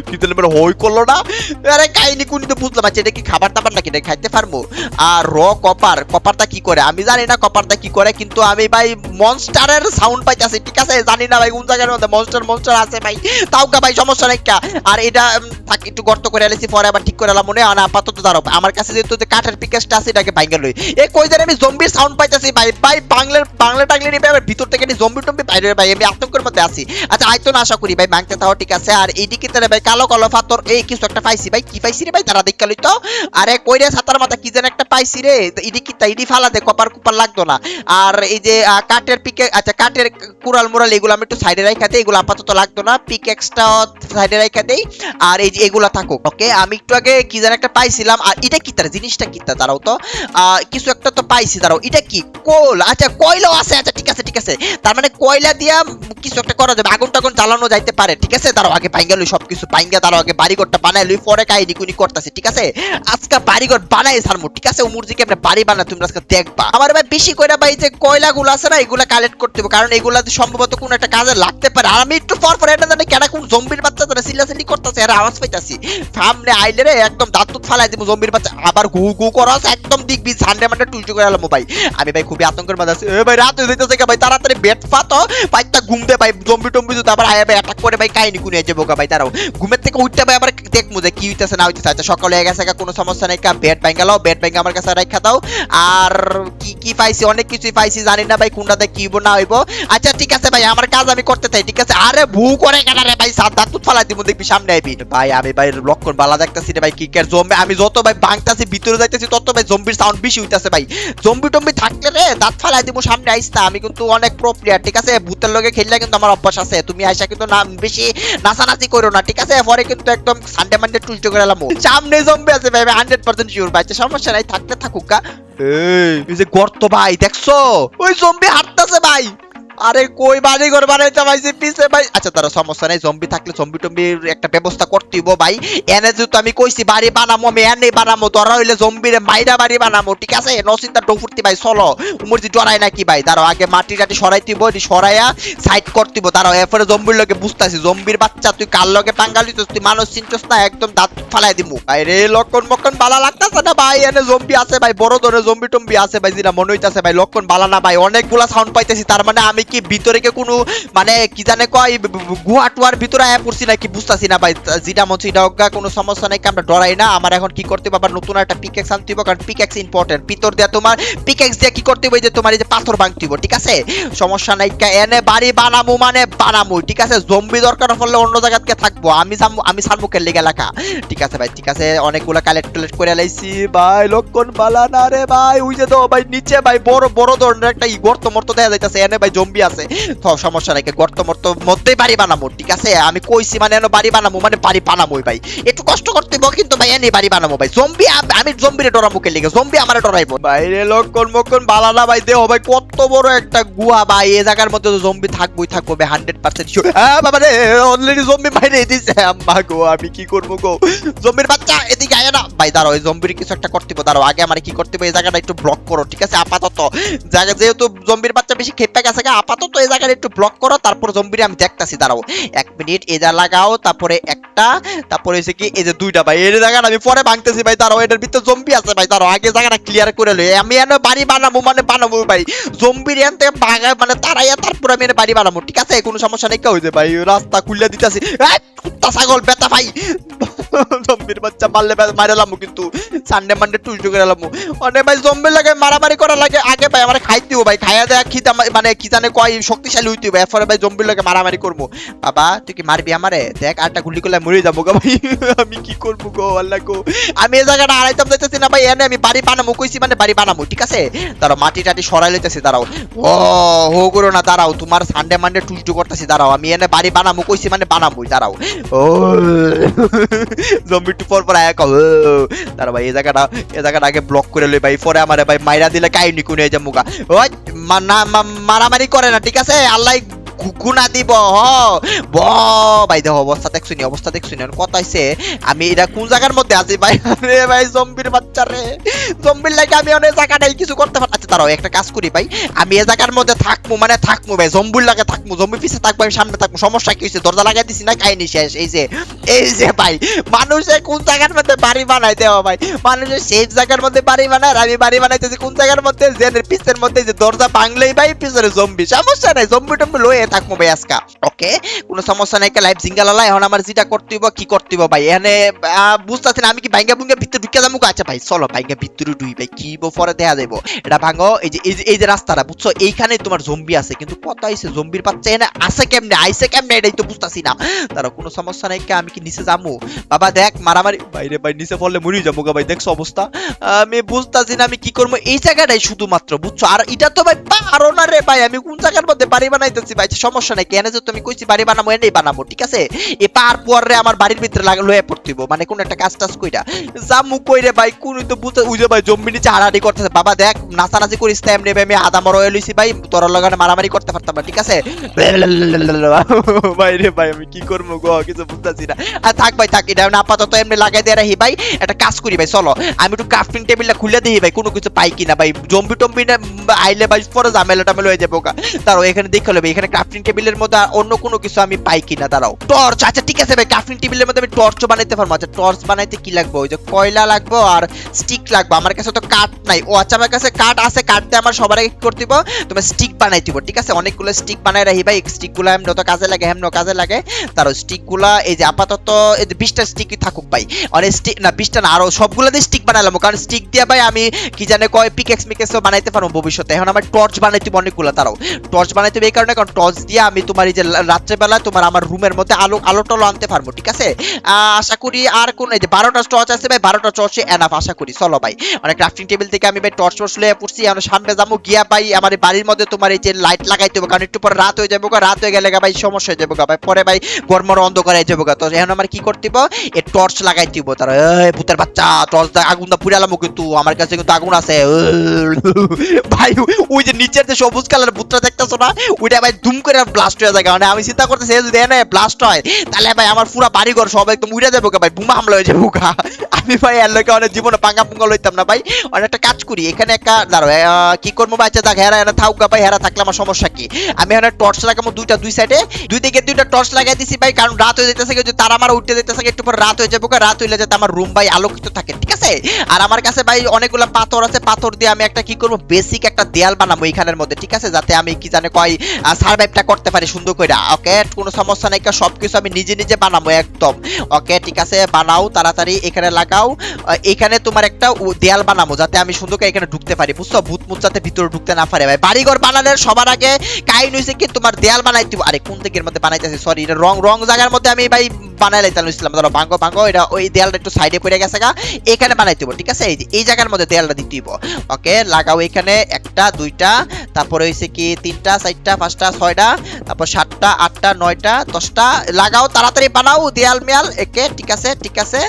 কি জানে মানে হই করল না? আরে কাহিনি কুনি তো বুঝলাম আচ্ছা এটা কি খাবার দাবার নাকি? এটা খাইতে পারব? আর র কপার, কপারটা কি করে? আমি জানি না কপারটা কি করে, কিন্তু আমি ভাই মনস্টারের সাউন্ড পাইতাছি, ঠিক আছে? জানি না ভাই, কোন জায়গার মধ্যে মনস্টার মনস্টার আছে ভাই? তাও কা ভাই, সমস্যা নাই কা? আর এটা থাক, একটু গর্ত করে আলেছি পরে আবার ঠিক করে এলাম, মনে হয় আপাতত দাঁড়াও। আমার কাছে যেহেতু যে কাঠের পিকেসটা আছে, এটাকে ভাঙ্গা লই। এ কই জানি আমি জম্বির সাউন্ড পাইতাছি ভাই। ভাই, বাংলার, বাংলা টাংলা নিবে আবার ভিতর থেকে জম্বি টম্বি বাইরে, ভাই, আমি আতঙ্কের মধ্যে আছি। আচ্ছা আইতো না, আশা করি, ভাই, ভাঙতে তাও ঠিক আছে? আর এইদিকে তারে ভাই, কালো কালো পাথর এই কিছু একটা পাইছি। ভাই, কি পাইছি রে ভাই? তারা দেখা লইতো আরে কইরে সাতার মাথা কি যেন একটা পাইছি রে। ইডি কি ইডি ফালা দে, কপার কুপার লাগতো না। আর এই যে কাঠের পিকে আচ্ছা কাঠের কুড়াল মুরাল এগুলো আমি একটু সাইডে রাখা দেই। এগুলো আপাতত লাগতো না। পিক এক্সট্রা সাইডে রাখা দেই। আর এই যে, এগুলা থাকুক, ওকে? আমি একটু আগে কি যেন একটা পাইছিলাম। আর এটা কি তার? জিনিসটা কি তা দাঁড়াও তো। কিছু একটা তো পাইছি, দাঁড়াও। এটা কি? কোল। আচ্ছা কয়লাও আছে। আচ্ছা ঠিক আছে ঠিক আছে। তার মানে কয়লা দিয়া কিছু একটা করা যাবে। আগুন টাগুন জ্বালানো যাইতে পারে। ঠিক আছে? দাঁড়াও, আগে পাইঙ্গা লই সবকিছু। পাইঙ্গা, দাঁড়াও, আগে বাড়িঘরটা বানাই লই, পরে কাহিনী কুনি করতেছে, ঠিক আছে? আজকে বাড়িঘর বানাই ছাড়মু, ঠিক আছে? ও মুরগি কেমনে বাড়ি বানা তুমি আজকে দেখবা। আমার ভাই বেশি কইরা ভাই যে কয়লা গুলো আছে না, এগুলা কালেক্ট করতে হবে কারণ এগুলা সম্ভবত কোন একটা কাজে লাগতে পারে। আর আমি একটু পর পর এটা জানি কেন কোন জম্বির বাচ্চা ধরে সিলাসিলি করতেছে আর আওয়াজ পাইতাছি। সামনে আইলে রে, একদম দাঁত তুত ফালাই দিব জম্বির বাচ্চা। আবার ঘু ঘু করাস একদম দিকবি সানডে মানডে টুইটু করে আলাম ভাই। আমি ভাই খুবই আতঙ্কের মধ্যে আছি। এ ভাই, রাত হয়ে যাইতেছে ভাই, তাড়াতাড়ি বেড পাতো বাইকটা ঘুম দে ভাই জম্বি টম্বি যদি আবার আয়া ভাই অ্যাটাক করে ভাই, কাহিনী কুনিয়ে যাব গা ভাই তারাও ঘুমের থেকে উঠতে ভাই, আবার দেখমু যে কি হইতেছে, না হইতেছে আচ্ছা সকালে গেছে কোনো সমস্যা নাই আমার কাছে দাও। আর কি কি পাইছি, অনেক কিছুই পাইছি, জানি না ভাই কোনটাতে কি হইবো, না হইবো। আচ্ছা ঠিক আছে ভাই, আমার কাজ আমি করতে চাই, ঠিক আছে? আরে ভু করে কেন রে ভাই ফালাই দিব দেখবি সামনে আইবি। ভাই, আমি ভাই লক্ষণ বালা দেখতাছি রে ভাই জম্বি, আমি যত ভাই ভিতরে যাইতেছি, তত ভাই জম্বির সাউন্ড বেশি হইতাছে ভাই। জম্বি টম্বি থাকলে রে দাঁত ফালাই দিব সামনে আইস আমি কিন্তু অনেক প্রো প্লেয়ার ঠিক আছে? ভূতের লগে খেললে কিন্তু আমার অভ্যাস আছে, তুমি আইসা কিন্তু না বেশি নাচানাচি করো না, ঠিক আছে? পরে কিন্তু একদম সানডে মানডে টুইস্ট করে এলাম সামনে জম্বি আছে ভাই হান্ড্রেড পার্সেন্ট শিওর ভাই সমস্যা নাই, থাকতে থাকুক গা এই এই যে গর্ত ভাই, দেখছ? ওই জম্বি হাঁটতেছে ভাই। আরে কই বাড়ি ঘর বানাইতে পাইছি, পিছে ভাই। আচ্ছা তারা সমস্যা নাই জম্বি থাকলে জম্বি টম্বির একটা ব্যবস্থা করতে হইব ভাই। এনে যেহেতু আমি কইছি, বাড়ি বানামো, আমি এনে বানামো তোরা হইলে জম্বির মাইরা বাড়ি বানামো, ঠিক আছে? নসিন্দা ডফুর্তি ভাই, চলো। উমর যে ডরাই নাকি ভাই? তারা আগে মাটি টাটি হইব, এটি সরাইয়া সাইড করতে হইব। তারা এরপরে জম্বির লগে বুঝতাছি জম্বির বাচ্চা, তুই কার লগে পাঙ্গালি তুই মানুষ চিনছস না, একদম দাঁত ফালাই দিমু। ভাই রে, লক্ষণ মক্ষণ বালা লাগতাছে না ভাই? এনে জম্বি আছে ভাই, বড় ধরনের জম্বি টম্বি আছে ভাই, যেটা মনে হইতাছে ভাই, লক্ষণ বালা না ভাই। অনেকগুলা সাউন্ড পাইতেছি, তার মানে আমি কি ভিতরে কি কোনো মানে কি জানে কয় গুহা টুয়ার ভিতরে আয়া পড়ছি নাকি বুঝতাছি না ভাই। যেটা মন সেটা কোনো সমস্যা নাই আমরা ডরাই না। আমার এখন কি করতে হবে? আবার নতুন একটা পিকেক্স আনতে হবে, কারণ পিকেক্স ইম্পর্টেন্ট ভিতর দিয়ে তোমার পিকেক্স দিয়ে কি করতে হবে? যে তোমার এই যে পাথর ভাঙতে হবে, ঠিক আছে? সমস্যা নাই এনে বাড়ি বানামু মানে বানামু, ঠিক আছে? জম্বি দরকার পড়লে অন্য জায়গাতে থাকব। আমি আমি সারমুখের লেগে লেখা ঠিক আছে ভাই, ঠিক আছে? অনেকগুলো কালেক্ট কালেক্ট করে লাইছি। ভাই, লক্ষণ বালা না রে ভাই, ওই যে তো ভাই, নিচে ভাই, বড় বড় ধরনের একটা গর্ত মর্ত দেখা যাইতাছে। এনে ভাই জম্বি আছে। তো সমস্যা নাই গর্ত মর্ত মধ্যেই বাড়ি বানাবো ঠিক আছে? আমি কইছি মানে এনে বাড়ি বানাবো মানে বাড়ি বানাবোই ভাই। একটু কষ্ট করতে হইব, কিন্তু ভাই, এনে বাড়ি বানাবো ভাই। জম্বি আমি জম্বিরে ডরা মুখে লেগে? জম্বি আমারে ডরাইবো। বাইরে লক্ষণ মক্ষণ বালা না ভাই, দেহ ভাই, কত বড় একটা গুহা ভাই এই জায়গার মধ্যে তো জম্বি থাকবোই, থাকব ভাই হান্ড্রেড পার্সেন্ট হ্যাঁ বাবা রে অলরেডি জম্বি বাইরে দিছে। আম্মা গো, আমি কি করব গো? জম্বির বাচ্চা এদিকে আয় না। ভাই, দাঁড়াও, এই জম্বির কিছু একটা করতে হবে। দাঁড়াও, আগে আমার কি করতে হবে? এই জায়গাটা একটু ব্লক করো, ঠিক আছে? আপাতত, জায়গা যেহেতু জম্বির বাচ্চা বেশি খেপে গেছে আপাতত এই জায়গাটা একটু ব্লক করো, তারপর জম্বির আমি দেখতাছি। দাঁড়াও, এক মিনিট এটা লাগাও, তারপরে একটা, তারপরে হচ্ছে কি, এই যে দুইটা, ভাই, এই জায়গাটা আমি পরে ভাঙতেছি, ভাই, দাঁড়াও, এটার ভিতরে জম্বি আছে, ভাই, দাঁড়াও, আগে জায়গাটা ক্লিয়ার করে লই। আমি এনে বাড়ি বানাবো মানে বানাবো, ভাই। জম্বির এন থেকে ভাগা মানে তারাইয়া তারপর আমি এনে বাড়ি বানাবো, ঠিক আছে? কোনো সমস্যা নেই, কেউ ভাই, রাস্তা খুলে দিতেছি। কুত্তা, ছাগল বেতা ভাই। জম্বির বাচ্চা মারলে মারালাম কিন্তু। সানডে মানডে টুইস্ট করে এলাম অনেক ভাই জম্বির লাগে, মারামারি করা লাগে, আগে ভাই আমার খাই দিব ভাই, খাইয়া দেয়া খিদা মানে কি জানে কয়, শক্তিশালী হইতে হবে। এরপরে ভাই জম্বির লাগে মারামারি করব। বাবা, তুই কি মারবি আমারে? দেখ আটটা গুলি করলে মরে যাব গো ভাই। আমি কি করব গো, আল্লাহ গো। আমি এই জায়গাটা আড়াইতাম যাইতেছি না ভাই, এনে আমি বাড়ি বানাবো কইছি মানে বাড়ি বানাবো ঠিক আছে? দাঁড়াও, মাটি টাটি সরাই লইতেছি, দাঁড়াও। ও, হো করো না, দাঁড়াও, তোমার সানডে মানডে টুইস্ট করতেছি, দাঁড়াও। আমি এনে বাড়ি বানাবো কইছি মানে বানাবোই দাঁড়াও। ও জম্বি টু পর পর দাঁড়াও ভাই, এই জায়গাটা এই জায়গাটা আগে ব্লক করে লই ভাই, পরে আমারে ভাই মাইরা দিলে কাহিনী কোন এই যে মুগা। ওই মারামারি করে না, ঠিক আছে? আল্লাহ গুনা দিব, হ। ব অবস্থা দেখছ নি অবস্থা দেখছ নি কথা হইছে, আমি এটা কোন জায়গার মধ্যে আছি, ভাই? রে ভাই জম্বির বাচ্চা রে। জম্বির লাগে আমি অনেক জায়গাটাই কিছু করতে পার আচ্ছা দাঁড়াও, একটা কাজ করি, ভাই। আমি এই জায়গার মধ্যে থাকব মানে থাকব ভাই জম্বুর লাগে থাকব জম্বি পিছে থাকব, আমি সামনে থাকব, সমস্যা কি হয়েছে দরজা লাগাই দিছি না, কাহিনী শেষ, এই যে এই যে, ভাই, মানুষে কোন জায়গার মধ্যে বাড়ি বানাই দেওয়া ভাই? মানুষের সেই জায়গার মধ্যে বাড়ি বানায়, আর আমি বাড়ি বানাইতেছি কোন জায়গার মধ্যে? জেনের পিছের মধ্যে যে দরজা ভাঙলেই, ভাই, পিছনে জম্বি সমস্যা নাই জম্বি টম্বি লয়ে থাকব ভাই আজকা। ওকে কোনো সমস্যা নাই লাইভ জিঙ্গালালা এখন আমার যেটা করতে হইব কি করতে হইব ভাই? এখানে আহ, বুঝতাছি না আমি কি ভাঙ্গা ভুঙ্গা ভিতরে ঢুকে যাব? আচ্ছা ভাই চলো ভাঙ্গা ভিতরে ঢুই ভাই কি পরে দেখা যাইব। এটা ভাঙো এই যে এই যে রাস্তাটা বুঝছ? এইখানে তোমার জম্বি আছে কিন্তু কত আইছে? জম্বির বাচ্চা এনে আছে কেমনে? আইছে কেমনে? এটাই তো বুঝতাছি না। তারা কোনো সমস্যা নাই আমি কি নিচে যাব? বাবা দেখ মারামারি বাইরে ভাই নিচে পড়লে মরি যাব গা ভাই দেখছ অবস্থা? আমি বুঝতাছি না আমি কি করব? এই জায়গাটাই শুধুমাত্র বুঝছ? আর এটা তো ভাই পারো না রে ভাই আমি কোন জায়গার মধ্যে বাড়ি বানাইতেছি ভাই? সমস্যা নাই, কেন যে তুমি কইছি বাড়ি বানাবো এনেই বানাবো ঠিক আছে? এ পার পরে আমার বাড়ির ভিতরে লাগা লয়ে পড়তিব মানে কোন একটা কাজ টাজ কইরা। জামু কইরে ভাই কোন তো বুঝে উজে ভাই জম্মি নিচে হাড়াহাড়ি করতেছে, বাবা দেখ, নাচানাচি করিস এমনি ভাই, আমি আদা মর লইছি ভাই, তোর লাগানে মারামারি করতে পারতাম না, ঠিক আছে? ভাই রে ভাই, আমি কি করব গো, কিছু বুঝতেছি না। আর থাক ভাই, থাক, এটা আপাতত এমনি লাগাই দিয়ে রাখি ভাই, একটা কাজ করি ভাই, চলো। আমি একটু ক্রাফটিং টেবিলটা খুলে দিই ভাই, কোনো কিছু পাই কিনা ভাই জম্বি টম্বি না আইলে ভাই, পরে ঝামেলা টামেলা হয়ে যাব দাঁড়াও, এখানে দেখে নেবে এখানে ক্রাফটিং টেবিলের মধ্যে আর অন্য কোনো কিছু আমি পাই কিনা, দাঁড়াও। টর্চ আচ্ছা ঠিক আছে ভাই ক্রাফটিং টেবিলের মধ্যে আমি টর্চ বানাইতে পারব। আচ্ছা টর্চ বানাইতে কি লাগবে? ওই যে কয়লা লাগবে আর স্টিক লাগবে। আমার কাছে তো কাঠ নাই। ও আচ্ছা আমার কাছে কাঠ আছে কাঠ দিয়ে আমার সবার আগে কি করতে দিব। তোমার স্টিক বানাই দিব, ঠিক আছে? অনেকগুলো স্টিক বানাই রাখি ভাই। স্টিকগুলো এমন তো কাজে লাগে, এমন কাজে লাগে। তার স্টিকগুলা, এই যে আপাতত এই যে বিশটা স্টিকই থাকুক ভাই। অনেক স্টিক না, বিশটা না, আরও সবগুলো দিয়ে স্টিক বানালাম। কারণ স্টিক দিয়ে ভাই আমি কি জানে কয় পিকেক্স মিকেক্সও বানাইতে পারব ভবিষ্যতে। এখন আমার টর্চ বানাইতে অনেকগুলো তারাও টর্চ বানাইতে এই কারণে, কারণ টর্চ দিয়ে আমি তোমার এই যে রাত্রেবেলা তোমার আমার রুমের মধ্যে আলো আলো টালো আনতে পারব, ঠিক আছে? আশা করি আর কোন এই যে বারোটা টর্চ আছে ভাই, বারোটা টর্চে এনাফ আশা করি। চলো ভাই অনেক ক্রাফটিং টেবিল থেকে আমি ভাই টর্চ টর্চ লয়ে পড়ছি আমরা সামনে যাব, গিয়া ভাই আমার বাড়ির মধ্যে তোমার এই যে লাইট লাগাইতে হবে, কারণ একটু পরে রাত হয়ে যাব রাত হয়ে গেলে ভাই সমস্যা হয়ে যাব ভাই, পরে ভাই গরমর অন্ধকার হয়ে যাব। তো এখন আমার কি করতে হবে এই টর্চ লাগাইতে হবে তারা ভূতের বাচ্চা টর্চ আগুন দা পুরালাম কিন্তু, আমার কাছে কিন্তু আগুন আছে। ভাই, ওই যে নিচের যে সবুজ কালার ভূতটা দেখতেছো না? ওইটা ভাই দুম করে ব্লাস্ট হয়ে যায় আমি চিন্তা করতেছি যদি এনে ব্লাস্ট হয়, তাহলে ভাই আমার পুরো বাড়ি ঘর সব একদম উড়ে যাব ভাই, বুমা হামলা হয়ে যাব আমি ভাই এর লোকে অনেক জীবনে পাঙ্গা পুঙ্গা লইতাম না ভাই অনেক একটা কাজ করি। এখানে একটা দাঁড়ো কি করব আচ্ছা দেখ হেরা এনে থাক ভাই, হেরা থাকলে আমার সমস্যা কি? আমি এখানে টর্চ লাগাবো দুইটা, দুই সাইডে দুই দিকে দুইটা টর্চ লাগাই দিছি ভাই, কারণ রাত হয়ে যেতেছে যে তারা আমার উঠতে যেতেছে একটু পর রাত হয়ে যাব রাত হইলে যাতে আমার রুম ভাই আলোকিত থাকে, ঠিক আছে? আর আমার কাছে ভাই অনেকগুলো পাথর আছে, পাথর দিয়ে আমি একটা কি করব বেসিক একটা দেয়াল বানাবো এখানের মধ্যে, ঠিক আছে? যাতে আমি কি জানে কয় সার্ভাইভটা করতে পারি সুন্দর করে ওকে কোনো সমস্যা নাই সবকিছু আমি নিজে নিজে বানাবো একদম ওকে ঠিক আছে, বানাও, তাড়াতাড়ি এখানে লাগাও এখানে তোমার একটা দেয়াল বানাবো যাতে আমি সুন্দর করে এখানে ঢুকতে পারি, বুঝছ? ভূত মুত যাতে ভিতরে ঢুকতে না পারে। ভাই, বাড়িঘর বানালে সবার আগে কাহিনী হয়েছে কি, তোমার দেয়াল বানাইতে। আরে, কোন দিকের মধ্যে বানাইতেছি? সরি এটা রং রং জায়গার মধ্যে আমি, ভাই বানাই ইসলাম ধরো ভাঙ্গো ভাঙ্গো, এটা ওই দেয়ালটা একটু সাইডে পড়ে গেছে গা, এখানে বানাইতে হবে ঠিক আছে? এই যে, এই জায়গার মধ্যে দেয়ালটা দিতে হইব ওকে লাগাও এখানে একটা, দুইটা, তারপরে হইছে কি তিনটা, চারটা, পাঁচটা, ছয়টা, তারপর সাতটা, আটটা, নয়টা, দশটা, লাগাও, তাড়াতাড়ি বানাও, দেয়াল মেয়াল, একে, ঠিক আছে ঠিক আছে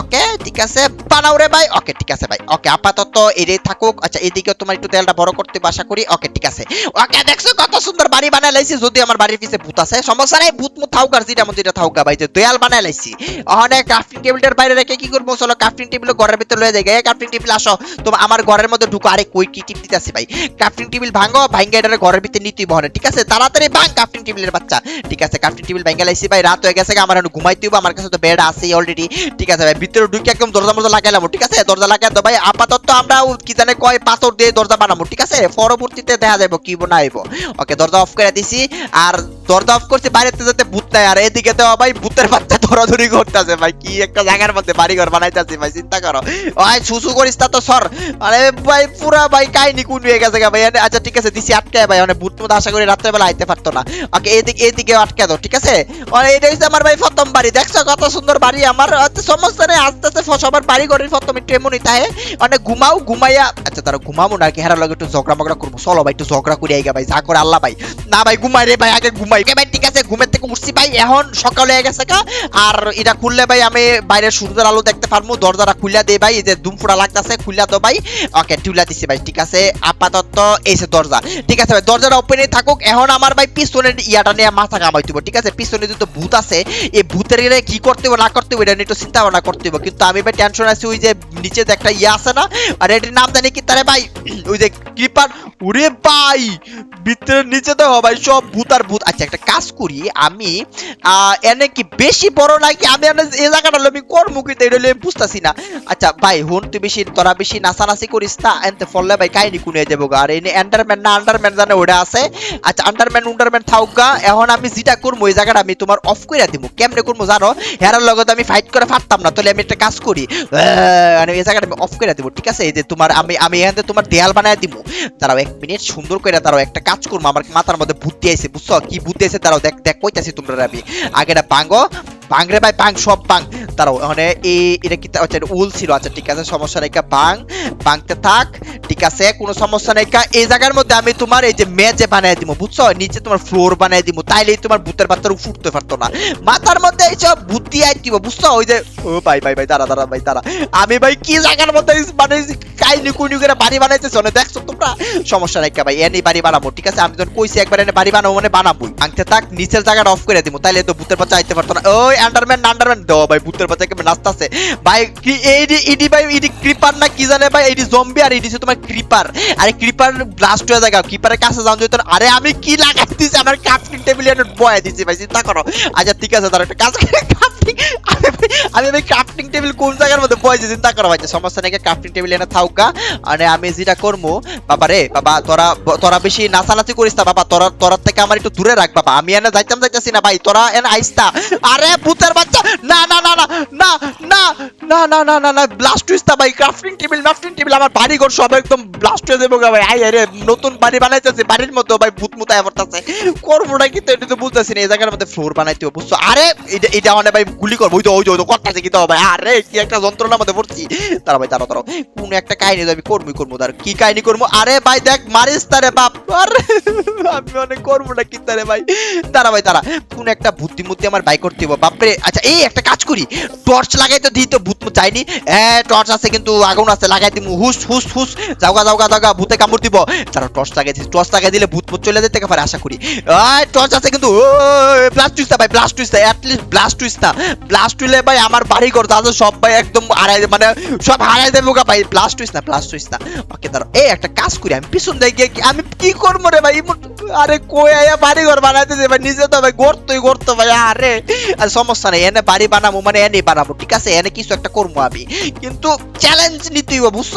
ওকে ঠিক আছে, বানাও রে ভাই ওকে ঠিক আছে ভাই ওকে আপাতত এটাই থাকুক আচ্ছা এদিকে তোমার একটু দেয়ালটা বড় করতে আশা করি ওকে ঠিক আছে। ওকে দেখছ কত সুন্দর বাড়ি বানাই লাইছি, যদি আমার বাড়ির পিছে ভূত আছে, সমস্যা নাই, ভূত থাউকার যেটা ভাই, যে দেয়াল বানাই লাইছি। ওখানে ক্রাফটিং টেবিলটার বাইরে রেখে কি করব? চলো ক্রাফটিং টেবিল ঘরের ভিতরে লয়ে যাই। ক্রাফটিং টেবিল আসো। তোমার আমার ঘরের মধ্যে ঢুকো। আরে কই কি টিপ দিতেছি ভাই? ক্রাফটিং টেবিল ভাঙো ভাঙ্গা এটার ঘরের ভিতরে নিতে বহনে ঠিক আছে? তাড়াতাড়ি ভাঙ ক্রাফটিং টেবিলের বাচ্চা। ঠিক আছে ক্রাফটিং টেবিল ভাঙ্গা লাইছি ভাই। রাত হয়ে গেছে আমার এখন ঘুমাইতে হইব। আমার কাছে তো বেড আছে অলরেডি ঠিক আছে ভাই, ভিতরে ঢুকে একদম দরজা মরজা লাগাইলাম ঠিক আছে? দরজা লাগাই তো ভাই। আপাতত আমরা কি জানে কয় পাথর দিয়ে দরজা বানাবো ঠিক আছে? পরবর্তীতে দেখা যাব কি বানাইব। ওকে দরজা অফ করে দিছি। আর দরজা অফ করছি বাইরেতে যাতে ভূত নাই। আর এদিকে তো ভাই ভূতের ধরাধরি করতেছে ভাই কি একটা জায়গার মধ্যে বাড়ি ঘর বানাইতেছি ভাই চিন্তা করো। ভাই সুসু করিস তা তো সর। আরে ভাই পুরা ভাই কোন হয়ে গেছে ভাই আচ্ছা ঠিক আছে দিছি ভাই মানে ভূত আশা করি রাত্রেবেলা আইতে পারতো না। ওকে এদিকে আটকে দাও ঠিক আছে? এটা হচ্ছে আমার ভাই প্রথম বাড়ি দেখছ কত সুন্দর বাড়ি আমার? আচ্ছা, সমস্যা নেই আস্তে আস্তে সবার বাড়ি ঘরের প্রথম একটু এমনই মানে ঘুমাও ঘুমাইয়া আচ্ছা তারা ঘুমাবো না কি হেরার একটু ঝগড়া মগড়া করব। চলো ভাই একটু ঝগড়া করি আইগা ভাই যা করে আল্লাহ ভাই। না ভাই ঘুমাই রে ভাই আগে ঘুমাই। ভাই ঠিক আছে ঘুমের থেকে উঠছি ভাই এখন সকাল হয়ে গেছে কা আর এটা খুললে ভাই আমি বাইরের সূর্যের আলো দেখতে পারব, দরজাটা খুলে দে ভাই, এই যে দুমফুড়া লাগতেছে খুলে তো ভাই। ওকে তুলা দিছি ভাই, ঠিক আছে? আপাতত এই যে দরজা। ঠিক আছে ভাই, দরজাটা ওপেনই থাকুক, এখন আমার ভাই পিছনের ইয়াটা নিয়ে মাথা কামাই দিব, ঠিক আছে? পিছনে যদি ভূত আছে, এই ভূতের কি করতে হবে না করতে হবে এটা নিয়ে একটু চিন্তা ভাবনা করতে হবে কিন্তু আমি ভাই টেনশন আছি, ওই যে নিচে যে একটা ইয়ে আছে না, আর এটির নাম জানি কি তারে ভাই? ওই যে কৃপার, ওরে ভাই! ভিতরের নিচে তো ভাই, সব ভূত আর ভূত। আচ্ছা একটা কাজ করি, আমি এনে কি বেশি বড় নাকি আমি এই জায়গাটা কিন্তু এটা হলে আমি বুঝতেছি না। আচ্ছা ভাই, হন, তুই বেশি, তোরা বেশি নাচানাচি করিস না, এনতে ফললে ভাই কাহিনী কুনিয়ে যাব গা। আর এনে আন্ডারম্যান না আন্ডারম্যান জানে ওটা আছে। আচ্ছা আন্ডারম্যান উন্ডারম্যান থাক গা, এখন আমি যেটা করব ওই জায়গাটা আমি তোমার অফ করে দিব কেমনে করব জানো? হেরার লগত আমি ফাইট করে পারতাম না, তাহলে আমি একটা কাজ করি। মানে এই জায়গাটা আমি অফ করে দিব ঠিক আছে? এই যে তোমার আমি আমি এখান তোমার দেয়াল বানায় দিব দাঁড়াও এক মিনিট সুন্দর করে দাঁড়াও, একটা কাজ করব, আমার মাথার মধ্যে বুদ্ধি আইছে, বুঝছ? কি বুদ্ধি আছে দাঁড়াও দেখ দেখ, কইতাছি তোমরা আমি। আগেটা ভাঙ্গো ভাঙ রে ভাই ভাঙ সব ভাঙ দাঁড়াও মানে এই এটা কি আচ্ছা উল ছিল। আচ্ছা ঠিক আছে, সমস্যা নাই ভাঙ ভাঙতে থাক, ঠিক আছে, কোনো সমস্যা নাই এই জায়গার মধ্যে আমি তোমার এই যে মেজে বানাই দিব বুঝছ? নিচে তোমার ফ্লোর বানাই দিব তাইলেই তোমার ভূতের বাচ্চার ফুটতে পারতো না। মাথার মধ্যে এইসব ভূতি আই দিব বুঝছ? ওই যে, ও, ভাই ভাই ভাই, দাঁড়া দাঁড়া, ভাই, দাঁড়া। আমি ভাই কি জায়গার মধ্যে বানাইছি কাইনি কুইনি করে বাড়ি বানাইতেছ না দেখছ তোমরা? সমস্যা নাই ভাই, এনে বাড়ি বানাবো, ঠিক আছে? আমি যখন কইছি একবার এনে বাড়ি বানাবো মানে বানাবোই। আংতে থাক, নিচের জায়গাটা অফ করে দিব তাইলে তো ভূতের বাচ্চা আইতে পারতো না। ওই আন্ডারম্যান আন্ডারম্যান দো, ভাই ভূতের বাচ্চা নাচতাছে। ভাই ইডি ভাই, ইডি ক্রিপার না কি জানে ভাই? এইডি জম্বি আর ইডি তোমার ক্রিপার আরে ক্রিপার ব্লাস্ট হয়ে যায় কাছে যাও যেত আরে আমি কি লাগাই দিছি আমার ক্রাফটিং টেবিল বয়ে দিছি ভাই, চিন্তা করো। আচ্ছা ঠিক আছে তার একটা কাজ আমি ক্রাফটিং টেবিল কোন জায়গার মধ্যে চিন্তা করো ভাই, সমস্যা নাকি ক্রাফটিং টেবিল এনে থাউকা মানে আমি যেটা করব বাবা রে, বাবা, তোরা তোরা বেশি নাচানাচি করিস না, বাবা। তোরা থেকে আমার একটু দূরে রাখ, বাবা। আমি এনে যাইতাম যাইতাছি না, ভাই। তোরা এনে আইস্তা আরে ভূতের বাচ্চা! না না না না না ব্লাস্ট ভাই ক্রাফটিং টেবিল ক্রাফটিং টেবিল আমার বাড়ি ঘর সব একদম ব্লাস্ট হয়ে ভাই। আই আরে নতুন বাড়ি বানাইতেছে, বাড়ির মধ্যে ভাই ভূত পড়তেছে করব এটা তো বুঝতেছি না, এই জায়গার মধ্যে ফ্লোর বানাইতে হবে, বুঝছ? আরে, এটা এটা মানে ভাই গুলি করব, ওই তো ওই তো করতেছে ভাই? আরে, কি একটা যন্ত্রণার মধ্যে পড়ছি। তারা ভাই তারা তারা কোন একটা কাহিনী আমি করবই করব তার কি কাহিনী করব? আরে ভাই, দেখ, মারিস তারে বাপ, আরে, আমি অনেক করব না ভাই। তারা ভাই তারা কোন একটা বুদ্ধিমত্তি আমার বাই করতে হবে, বাপরে। আচ্ছা এই একটা কাজ করি, টর্চ লাগাই তো দিই তো, ভূত যায়নি হ্যাঁ টর্চ আছে কিন্তু, আগুন আছে, লাগাই দিমু। হুস হুস হুস যাওগা যাওগা যাওগা, ভূতে কামড় দিব। তারা টর্চ লাগাই দিছি, টর্চ লাগাই দিলে ভূত মুত চলে যেতে পারে আশা করি। আয়, টর্চ আছে কিন্তু ব্লাস্ট টুইস্টা ভাই blast twister at least blast twister blast হইলে ভাই আমার বাড়ি ঘর দাদা সব ভাই একদম হারাই মানে সব হারাই দেবো গা ভাই ব্লাস্ট টুইস্ট না ব্লাস্ট টুইস্ট না। ওকে দাঁড়ো এই একটা কাজ করি, আমি পিছন দিয়ে গিয়ে আমি কি করব রে ভাই? আরে কই আয়া বাড়ি ঘর বানাইতেছে ভাই, নিজে তো ভাই গড়তই গড়তো ভাই, আরে। আর সমস্যা নেই, এনে বাড়ি বানাবো মানে এনে বানাবো, ঠিক আছে? এনে কিছু একটা করব আমি। কিন্তু চ্যালেঞ্জ নিতেই বুঝছ?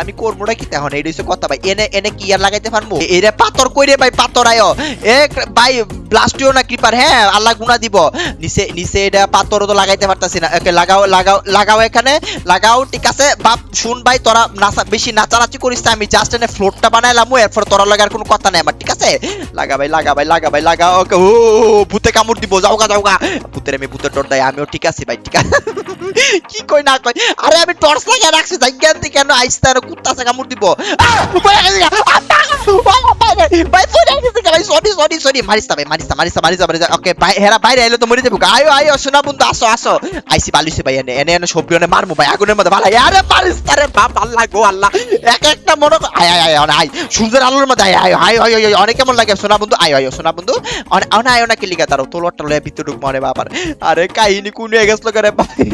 আমি করব না কি এখন এটা হচ্ছে কথা ভাই। এনে এনে কি আর লাগাইতে পারব এরে পাথর কই রে ভাই, পাথর আয়ো। এ ভাই ব্লাস্টিও না ক্রিপার হ্যাঁ আল্লাহ গুনা দিব। নিচে নিচে এটা পাথর তো লাগাইতে পারতাছি না। ওকে লাগাও লাগাও লাগাও এখানে। লাগাও, ঠিক আছে। বাপ, শুন ভাই, তোরা নাচা, বেশি নাচানাচি করিস না, আমি জাস্ট এনে ফ্লোরটা বানাইলাম, এরপর তোরা লাগার কোনো কথা নাই আমার, ঠিক আছে? লাগা ভাই লাগা ভাই লাগা ভাই, লাগা, ওকে, ও, ভূতে কামড় দিব, যাওগা যাওগা। ভূতের আমি ভূতের ডর দেয়, আমিও ঠিক আছি ভাই, ঠিক আছে। কি কই না কই আরে আমি টর্চ লাগিয়ে রাখছি জায়গান থেকে কেন আইসতে আর কুত্তা সে কামড় দিব ভাই গেছে ভাই সরি সরি সরি মারিস ভাই মারিস মারিস মারিস মারিস ওকে ভাই হেরা বাইরে এলে তো মরে যাব আয়ো আয়ো শোনা বন্ধু আসো আসো আইসি ভাই এনে এনে এনে সবজি এনে মারমু ভাই আগুনের মধ্যে ভালো আরে মারিস বাপ আল্লাহ গো আল্লাহ এক একটা মনে আয় আয় আয় আয়, সূর্যের আলোর মধ্যে আয় আয় আয় আয় আয় অনেক কেমন লাগে শোনা বন্ধু আয় আয় শোনা বন্ধু অনে অনে আয় না কি লিখা তারও তোলটা লয়ে ভিতরে ঢুক মনে বাবার আরে কাহিনী কোন হয়ে গেছিল করে ভাই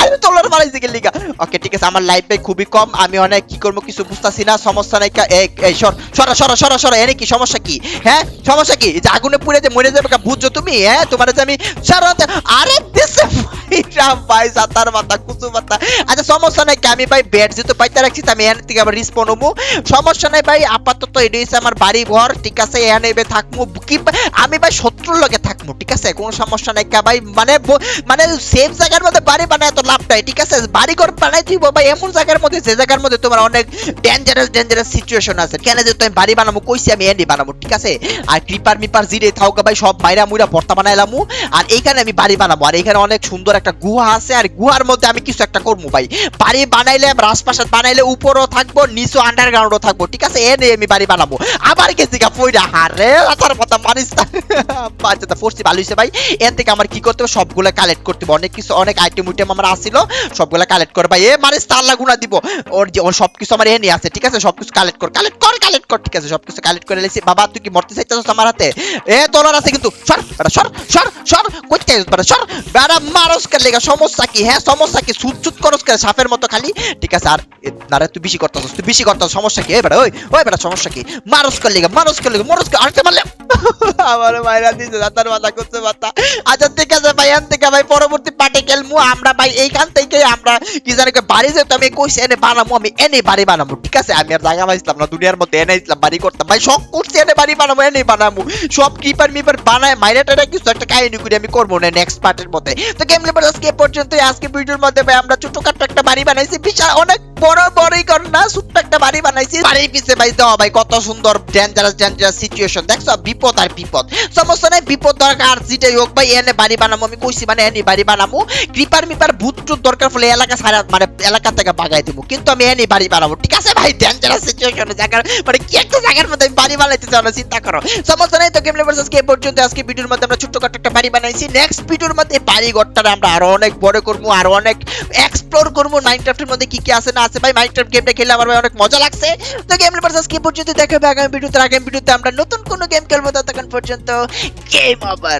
আরে তোলার মারাইছে কি লিখা ওকে ঠিক আছে, আমার লাইফে খুবই কম, আমি অনেক কি করব কিছু বুঝতাছি না, সমস্যা নাই এই সর সরা সরা সরা সরা, এনে কি সমস্যা কি? হ্যাঁ সমস্যা কি? যে আগুনে পুড়ে যে মরে যাবে বুঝছ তুমি? হ্যাঁ তোমার যে আমি সরাতে আরে দিছে ভাই ভাই, সাতার মাথা কুচু মাথা। আচ্ছা সমস্যা নাই আমি ভাই বেড যেহেতু পাইতে রাখছি আমি এখান থেকে আবার রিস্পন হব। সমস্যা নাই ভাই, আপাতত এটা হচ্ছে আমার বাড়ি ঘর, ঠিক আছে, এখানে থাকব। কি আমি ভাই শত্রুর লগে থাকব, ঠিক আছে? কোনো সমস্যা নাই ভাই মানে মানে সেফ জায়গার মধ্যে বাড়ি বানায় তো লাভ নাই, ঠিক আছে? বাড়ি ঘর বানাই দিব, ভাই, এমন জায়গার মধ্যে, যে জায়গার মধ্যে তোমার অনেক ডেঞ্জারাস ডেঞ্জারাস সিচুয়েশন আছে। কেন যে তুমি বাড়ি বানাবো কইছি আমি এন্ডি বানাবো ঠিক আছে? আর ক্রিপার মিপার জিরে থাকা ভাই, সব বাইরা মুইরা ভর্তা বানাইলামু আর এইখানে আমি বাড়ি বানাবো আর এখানে অনেক সুন্দর একটা গুহা আছে, আর গুহার মধ্যে আমি কিছু একটা করব ভাই। বাড়ি বানাইলে রাজপ্রাসাদ বানাইলে উপরও থাকব, নিচও আন্ডারগ্রাউন্ডও থাকব, ঠিক আছে? এ নিয়ে আমি বাড়ি বানাবো আবার গেছি গা পয়রা হারে তার কথা মানিস না ফোর্সি ভালো হয়েছে ভাই। এর থেকে আমার কি করতে হবে? সবগুলো কালেক্ট করতে হবে। অনেক কিছু, অনেক আইটেম উইটেম আমার আসছিল সবগুলো কালেক্ট করে ভাই। এ দিব। ওর যে, ওর সবকিছু আমার এনে আছে, ঠিক আছে? সবকিছু কালেক্ট কর কালেক্ট কর কালেক্ট কর, ঠিক আছে? সবকিছু কালেক্ট করে বাবা, তুই কি মরতে চাইছিস আমার হাতে? এ আছে কিন্তু, সর সর সর সর কইতে সর মারস কে লেগা? সমস্যা কি হ্যাঁ? সমস্যা কি? সুট সুট করস সাপের মতো খালি? ঠিক আছে, আর না তুই বেশি করতাছিস, তুই বেশি করতাছিস, সমস্যা কি? এ ওই ওই বেটা, সমস্যা কি? মারস কে লেগা, মারস কে লেগা, মারস কে মারলে। আমার মাইরা দিছে দাতার মাথা করতে মাথা আচ্ছা ঠিক আছে ভাই এন থেকে ভাই, পরবর্তী পার্টি খেলমু আমরা ভাই এইখান থেকে আমরা কি জানি বাড়ি যেতে আমি কইছি, এনে বানাবো আমি এনে বাড়ি বানাবো ঠিক আছে? আমি আর জায়গা পাইছিলাম না, দুনিয়ার মধ্যে এনে ইসলাম বাড়ি করতাম। ভাই, শখ করছি এনে বাড়ি বানাবো এনে বানাবো সব কিপার মিপার বানায়, মাইরা টাইরা কিছু একটা কাহিনী করে আমি করব না নেক্সট পার্টের মধ্যে। তো গেম লেবার আজকে পর্যন্ত আজকে ভিডিওর মধ্যে ভাই আমরা ছোটখাটো একটা বাড়ি বানাইছি, বিশাল, অনেক বড়, বড়ই কর না, ছোট্ট একটা বাড়ি বানাইছি। বাড়ির পিছে ভাই দাও ভাই, কত সুন্দর ডেঞ্জারাস ডেঞ্জারাস সিচুয়েশন দেখছ? বিপদ আর বিপদ। সমস্যা নাই, বিপদ দরকার যেটাই হোক ভাই, এনে বাড়ি বানাবো আমি কইছি মানে এনে বাড়ি বানাবো ক্রিপার মিপার ভূত দরকার হলে এলাকা সারা মানে এলাকা থেকে বাগাই দেবো। কিন্তু আমি এনে বাড়ি বানাবো। ঠিক আছে ভাই? ডেঞ্জারাস সিচুয়েশনে জায়গার মানে কি একটা জায়গার মধ্যে আমি বাড়ি বানাইতে চাও না চিন্তা করো। সমস্যা নাই তো গেম লেভার্স আজকে পর্যন্ত আজকে ভিডিওর মধ্যে আমরা ছোট্টখাটো একটা বাড়ি বানাইছি। নেক্সট ভিডিওর মধ্যে বাড়ি ঘরটারে আমরা আরও অনেক বড় করব, আরও অনেক এক্সপ্লোর করব মাইনক্রাফটের মধ্যে কি কি আছে না আছে। ভাই মাইনক্রাফট গেমটা খেলে আমার ভাই অনেক মজা লাগছে। তো গেম লেভার্স আজকে পর্যন্ত দেখা হবে আগামী ভিডিওতে আগামী ভিডিওতে আমরা নতুন কোনো গেম খেলব। ততক্ষণ পর্যন্ত গেম ওভার